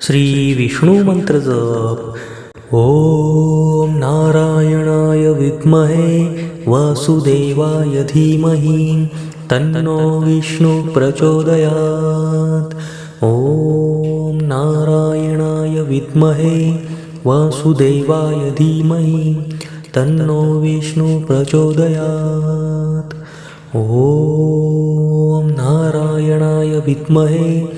श्री विष्णू मंत्र जप ओम नारायणाय विद्महे वासुदेवाय धीमहि तन्नो विष्णु प्रचोदयात्। ओम नारायणाय विद्महे वासुदेवाय धीमहि तन्नो विष्णु प्रचोदयात्। ओम नारायणाय विद्महे